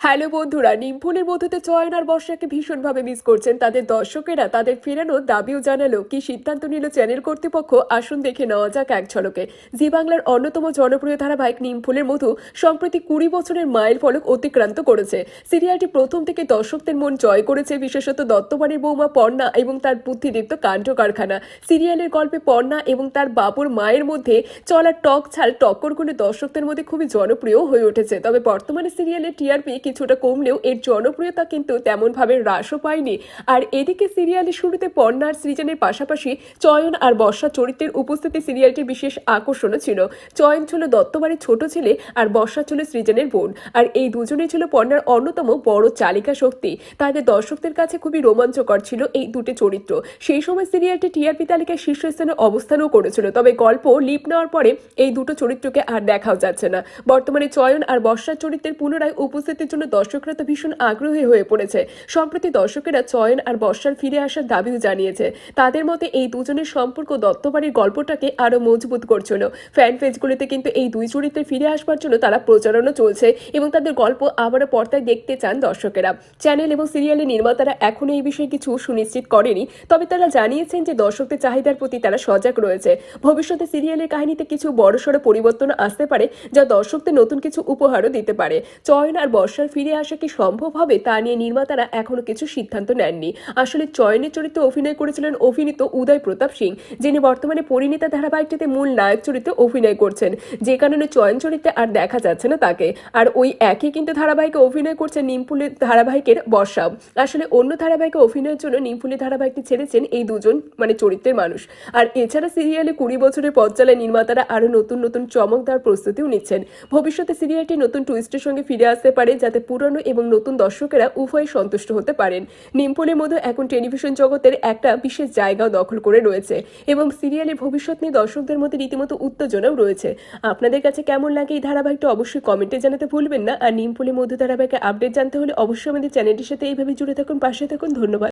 Hello বন্ধুরা, নিমফুলের মধ্যে চয়ন আর বর্ষাকে ভীষণভাবে মিস করছেন তাদের দর্শকেরা। তাদের ফেরানোর দাবিও জানালো কি সিদ্ধান্ত নিল চ্যানেল কর্তৃপক্ষ। আসুন দেখে নেওয়া যাক এক ঝলকে। জি বাংলার অন্যতম জনপ্রিয় ধারাবাহিক নিমফুলের মধু সম্প্রতি কুড়ি বছরের মাইল ফলক অতিক্রান্ত করেছে। সিরিয়ালটি প্রথম থেকে দর্শকদের মন জয় করেছে, বিশেষত দত্তবাড়ির বৌমা পর্ণা এবং তার বুদ্ধিদীপ্ত কাণ্ড কারখানা। সিরিয়ালের গল্পে পর্ণা এবং তার বাবুর মায়ের মধ্যে চলা টক ছাল, টক্করগুলো দর্শকদের মধ্যে খুবই জনপ্রিয় হয়ে উঠেছে। তবে বর্তমানে সিরিয়ালের টিআরপি কিছুটা কমলেও এর জনপ্রিয়তা কিন্তু তেমনভাবে হ্রাসও পায়নি। আর এদিকে সিরিয়ালের শুরুতে পর্ণার সৃজনের পাশাপাশি চয়ন আর বর্ষা চরিত্রের উপস্থিতি সিরিয়ালটির বিশেষ আকর্ষণও ছিল। চয়ন ছিল দত্তবাড়ির ছোট ছেলে আর বর্ষা ছিল সৃজনের বোন। আর এই দুজনেই ছিল পর্ণার অন্যতম বড় চালিকা শক্তি। তাদের দর্শকদের কাছে খুবই রোমাঞ্চকর ছিল এই দুটি চরিত্র। সেই সময় সিরিয়ালটি টিআরপি তালিকায় শীর্ষস্থানে অবস্থানও করেছিল। তবে গল্প লিপ নেওয়ার পরে এই দুটো চরিত্রকে আর দেখাও যাচ্ছে না। বর্তমানে চয়ন আর বর্ষার চরিত্রের পুনরায় উপস্থিতির জন্য দর্শকরা তো ভীষণ আগ্রহী হয়ে পড়েছে। সম্প্রতি দর্শকেরা চয়ন আর বর্ষার ফিরে আসার দাবিও জানিয়েছে। তাদের মতে এই দুজনের সম্পর্ক দত্তবাড়ির গল্পটাকে আরও মজবুত করছিল। ফ্যান পেজগুলিতে কিন্তু এই দুই চরিত্রে ফিরে আসবার জন্য তারা প্রচারণা চলছে এবং তাদের গল্প আবারও পর্দায় দেখতে চান দর্শকেরা। চ্যানেল এবং সিরিয়ালের নির্মাতারা এখনও এই বিষয়ে কিছু সুনিশ্চিত করেনি, তবে তারা জানিয়েছেন যে দর্শকদের চাহিদার প্রতি তারা সজাগ রয়েছে। ভবিষ্যতে সিরিয়ালের কাহিনীতে কিছু বড়সড় পরিবর্তন আসতে পারে, যা দর্শকদের নতুন কিছু উপহারও দিতে পারে। চয়ন আর বর্ষার ফিরে আসা কি সম্ভব হবে তা নিয়ে নির্মাতারা এখনও কিছু সিদ্ধান্ত নেননি। আসলে চয়নের চরিত্রে অভিনয় করেছিলেন অভিনীত উদয় প্রতাপ সিং, যিনি বর্তমানে পরিণীতা ধারাবাহিকটিতে মূল নায়ক চরিত্রে অভিনয় করছেন। যে কারণে চয়ন চরিত্রে আর দেখা যাচ্ছে না তাকে। আর ওই একই কিন্তু ধারাবাহিকে অভিনয় করছেন নিমফুলের ধারাবাহিকের বর্ষাও আসলে অন্য ধারাবাহিকে অভিনয়ের জন্য নিমফুলের ধারাবাহিকটি ছেড়েছেন এই দুজন মানে চরিত্রের মানুষ। আর এছাড়া সিরিয়ালে কুড়ি বছরের পথ চালায় নির্মাতারা আরও নতুন নতুন চমক দেওয়ার প্রস্তুতিও নিচ্ছেন। ভবিষ্যতে সিরিয়ালটি নতুন টুইস্টের সঙ্গে ফিরে আসতে পারে, যাতে পুরনো এবং নতুন দর্শকেরা উভয় সন্তুষ্ট হতে পারেন। নিমফুলের মধ্যে এখন টেলিভিশন জগতের একটা বিশেষ জায়গাও দখল করে রয়েছে এবং সিরিয়ালের ভবিষ্যৎ নিয়ে দর্শকদের মধ্যে রীতিমতো উত্তেজনাও রয়েছে। আপনাদের কাছে কেমন লাগে এই ধারাবাহিকটা অবশ্যই কমেন্টে জানাতে ভুলবেন না। আর নিমফুলের মধ্যে ধারাবাহিকের আপডেট জানতে হলে অবশ্যই আমাদের চ্যানেলটির সাথে এইভাবে জুড়ে থাকুন, পাশে থাকুন। ধন্যবাদ।